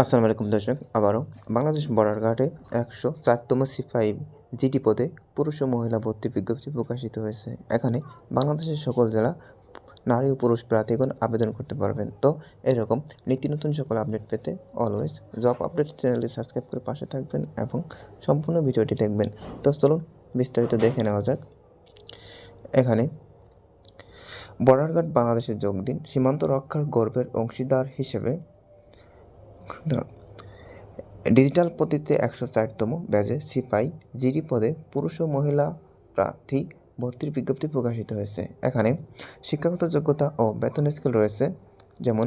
আসসালামু আলাইকুম দর্শক, আবারও বাংলাদেশ বর্ডার গার্ডে একশো চারতম সিপাহি জিটি পদে পুরুষ ও মহিলা ভর্তি বিজ্ঞপ্তি প্রকাশিত হয়েছে। এখানে বাংলাদেশের সকল জেলা নারী ও পুরুষ প্রার্থীগণ আবেদন করতে পারবেন। তো এরকম নিত্য নতুন সকল আপডেট পেতে অলওয়েজ জব আপডেট চ্যানেলটি সাবস্ক্রাইব করে পাশে থাকবেন এবং সম্পূর্ণ ভিডিওটি দেখবেন। তো চলুন বিস্তারিত দেখে নেওয়া যাক। এখানে বর্ডার গার্ড বাংলাদেশে যোগ দিন, সীমান্ত রক্ষার গর্বের অংশীদার হিসেবে ডিজিটাল পদ্ধতিতে একশো চারতম ব্যাজে সিপাই জিডি পদে পুরুষ ও মহিলা প্রার্থী ভর্তির বিজ্ঞপ্তি প্রকাশিত হয়েছে। এখানে শিক্ষাগত যোগ্যতা ও বেতন স্কেল রয়েছে। যেমন,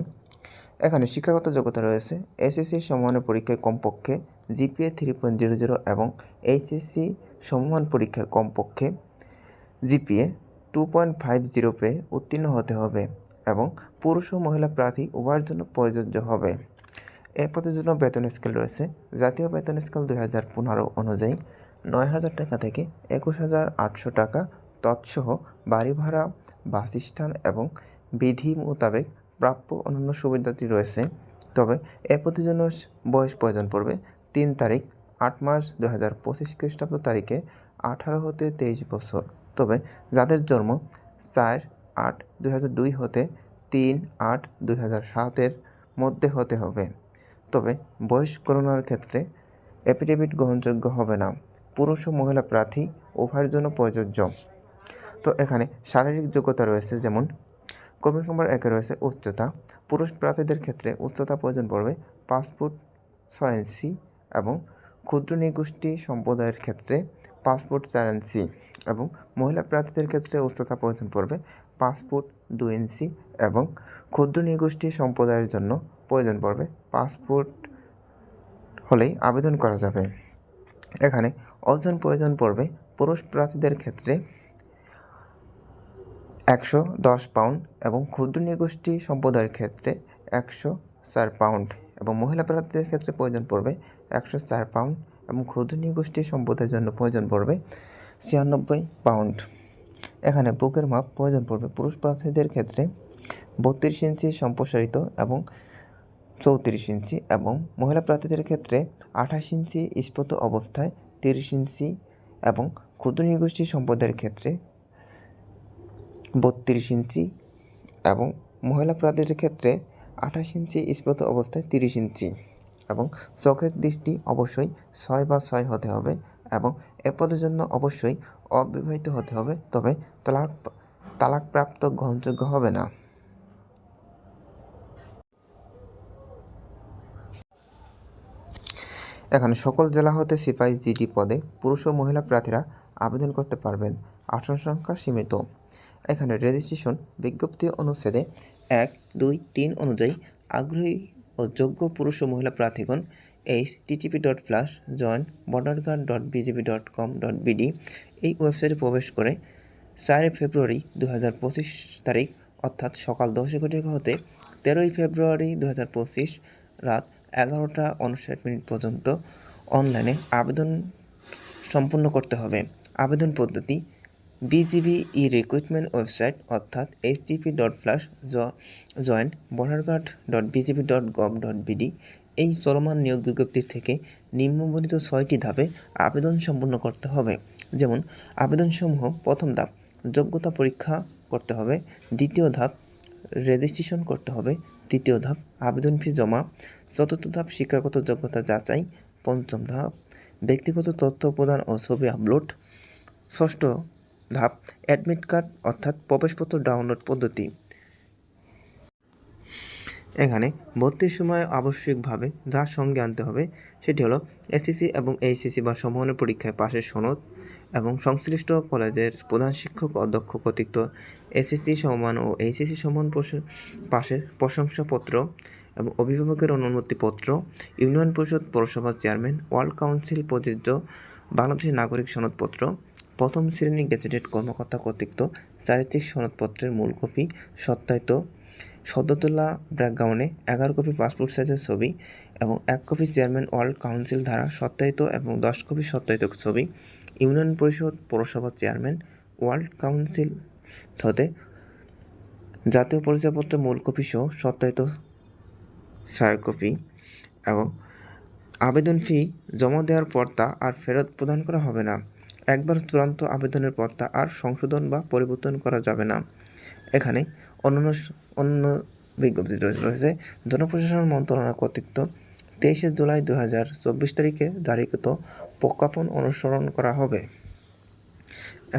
এখানে শিক্ষাগত যোগ্যতা রয়েছে এসএসসি সমমানের পরীক্ষায় কমপক্ষে GPA three point zero zero এবং এইচএসসি সমমান পরীক্ষায় কমপক্ষে GPA two point five zero পেয়ে উত্তীর্ণ হতে হবে এবং পুরুষ ও মহিলা প্রার্থী উভয়ের জন্য প্রযোজ্য হবে। এ জন্য বেতন স্কেল রয়েছে। জাতীয় বেতন স্কেল দুই হাজার পনেরো অনুযায়ী নয় হাজার টাকা থেকে একুশ হাজার আটশো টাকা তৎসহ বাড়ি ভাড়া, বাসস্থান এবং বিধি মোতাবেক প্রাপ্য অন্যান্য সুবিধাটি রয়েছে। তবে এ জন্য বয়স প্রয়োজন পড়বে তিন তারিখ, আট মাস দু হাজার পঁচিশ খ্রিস্টাব্দ তারিখে আঠারো হতে তেইশ বছর। তবে যাদের জন্ম চার আট দুই হাজার দুই হতে তিন আট দুই হাজার সাতের মধ্যে হতে হবে। তবে বয়স গণনার ক্ষেত্রে অ্যাফিডেভিট গ্রহণযোগ্য হবে না। পুরুষ ও মহিলা প্রার্থী উভয়ের জন্য প্রযোজ্য। তো এখানে শারীরিক যোগ্যতা রয়েছে যেমন, কর্মী নম্বর একে রয়েছে উচ্চতা। পুরুষ প্রার্থীদের ক্ষেত্রে উচ্চতা প্রয়োজন পড়বে পাসপোর্ট ফুট ছয় ইঞ্চি এবং ক্ষুদ্র নিগোষ্ঠী সম্প্রদায়ের ক্ষেত্রে ফুট চার ইঞ্চি এবং মহিলা প্রার্থীদের ক্ষেত্রে উচ্চতা প্রয়োজন পড়বে পাঁচ ফুট দুই ইঞ্চি এবং ক্ষুদ্র নিগোষ্ঠী সম্প্রদায়ের জন্য প্রয়োজন পড়বে পাসপোর্ট হলেই আবেদন করা যাবে। এখানে ওজন প্রয়োজন পড়বে পুরুষ প্রার্থীদের ক্ষেত্রে একশো দশ পাউন্ড এবং ক্ষুদ্র নিগোষ্ঠী সম্প্রদায়ের ক্ষেত্রে একশো চার পাউন্ড এবং মহিলা প্রার্থীদের ক্ষেত্রে প্রয়োজন পড়বে একশো চার পাউন্ড এবং ক্ষুদ্র নিগোষ্ঠী সম্প্রদায়ের জন্য প্রয়োজন পড়বে ছিয়ানব্বই পাউন্ড। এখানে বুকের মাপ প্রয়োজন পড়বে পুরুষ প্রার্থীদের ক্ষেত্রে বত্রিশ ইঞ্চি সম্প্রসারিত এবং চৌত্রিশ ইঞ্চি এবং মহিলা প্রার্থীদের ক্ষেত্রে আঠাশ ইঞ্চি স্ফুত অবস্থায় তিরিশ ইঞ্চি এবং ক্ষুদ্র নিগোষ্ঠী সম্প্রদায়ের ক্ষেত্রে বত্রিশ ইঞ্চি এবং মহিলা প্রার্থীদের ক্ষেত্রে আঠাশ ইঞ্চি স্ফুত অবস্থায় তিরিশ ইঞ্চি। এবং চোখের দৃষ্টি অবশ্যই ছয় বা ছয় হতে হবে এবং এ পদের জন্য অবশ্যই অবিবাহিত হতে হবে, তবে তালাক, তালাকপ্রাপ্ত গ্রহণযোগ্য হবে না। এখানে সকল জেলা হতে সিপাহী জিডি পদে পুরুষ ও মহিলা প্রার্থীরা আবেদন করতে পারবেন আসন সংখ্যা সীমিত। এখানে রেজিস্ট্রেশন বিজ্ঞপ্তি অনুচ্ছেদে এক, দুই, তিন অনুযায়ী আগ্রহী ও যোগ্য পুরুষ ও মহিলা প্রার্থীগণ http dot plus join border guard dot BJP dot com dot BD এই ওয়েবসাইটে প্রবেশ করে চারই ফেব্রুয়ারি দু হাজার পঁচিশ তারিখ, অর্থাৎ সকাল দশ ঘটিকা হতে তেরোই ফেব্রুয়ারি দু হাজার পঁচিশ রাত এগারোটা উনষাট মিনিট পর্যন্ত অনলাইনে আবেদন সম্পূর্ণ করতে হবে। আবেদন পদ্ধতি বিজিবি ই রিক্রুটমেন্ট ওয়েবসাইট অর্থাৎ http dot plus joint border guard dot BGB dot gov dot BD এই চলমান নিয়োগ বিজ্ঞপ্তি থেকে নিম্নবর্ণিত ছয়টি ধাপে আবেদন সম্পূর্ণ করতে হবে। যেমন, আবেদনসমূহ প্রথম ধাপ, যোগ্যতা পরীক্ষা করতে হবে। দ্বিতীয় ধাপ রেজিস্ট্রেশন করতে হবে। তৃতীয় ধাপ, আবেদন ফি জমা। চতুর্থ ধাপ, শিক্ষাগত যোগ্যতা যাচাই। পঞ্চম ধাপ, ব্যক্তিগত তথ্য প্রদান ও ছবি আপলোড। ষষ্ঠ ধাপ অ্যাডমিট কার্ড অর্থাৎ প্রবেশপত্র ডাউনলোড পদ্ধতি। এখানে ভর্তির সময় আবশ্যিকভাবে যার সঙ্গে আনতে হবে, সেটি হলো এসএসসি এবং এইচএসসি বা সমমানের পরীক্ষায় পাশের সনদ এবং সংশ্লিষ্ট কলেজের প্রধান শিক্ষক, অধ্যক্ষ কর্তৃক এসএসসি সমমান ও এইচএসসি সমান পাশের প্রশংসাপত্র এবং অভিভাবকের অনুমতিপত্র, ইউনিয়ন পরিষদ পৌরসভার চেয়ারম্যান, ওয়ার্ল্ড কাউন্সিল প্রযোজ্য বাংলাদেশের নাগরিক সনদপত্র প্রথম শ্রেণি গেজেটেড কর্মকর্তা কর্তৃক চারিত্রিক সনদপত্রের মূল কপি, সত্যায়িত সদ্যতলা ব্যাকগ্রাউন্ডে এগারো কপি পাসপোর্ট সাইজের ছবি এবং এক কপি চেয়ারম্যান ওয়ার্ল্ড কাউন্সিল দ্বারা সত্যায়িত এবং দশ কপি সত্যায়িত ছবি, ইউনিয়ন পরিষদ পৌরসভার চেয়ারম্যান ওয়ার্ল্ড কাউন্সিল হতে জাতীয় পরিচয়পত্রের মূল কপি সহ সত্যায়িত সহায়ক কপি এবং আবেদন ফি জমা দেওয়ার পর তা আর ফেরত প্রদান করা হবে না। একবার চূড়ান্ত আবেদনের পর তা আর সংশোধন বা পরিবর্তন করা যাবে না। এখানে অন্যান্য অন্য বিজ্ঞপ্তি রয়েছে। জনপ্রশাসন মন্ত্রণালয় কর্তৃক তেইশে জুলাই দু হাজার চব্বিশ তারিখে জারিকৃত প্রজ্ঞাপন অনুসরণ করা হবে।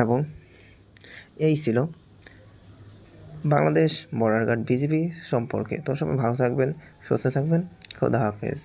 এবং এই ছিল বাংলাদেশ বর্ডার গার্ড বিজিবি সম্পর্কে। তো সবাই ভালো থাকবেন, সুস্থ থাকবেন। খোদা হাফেজ।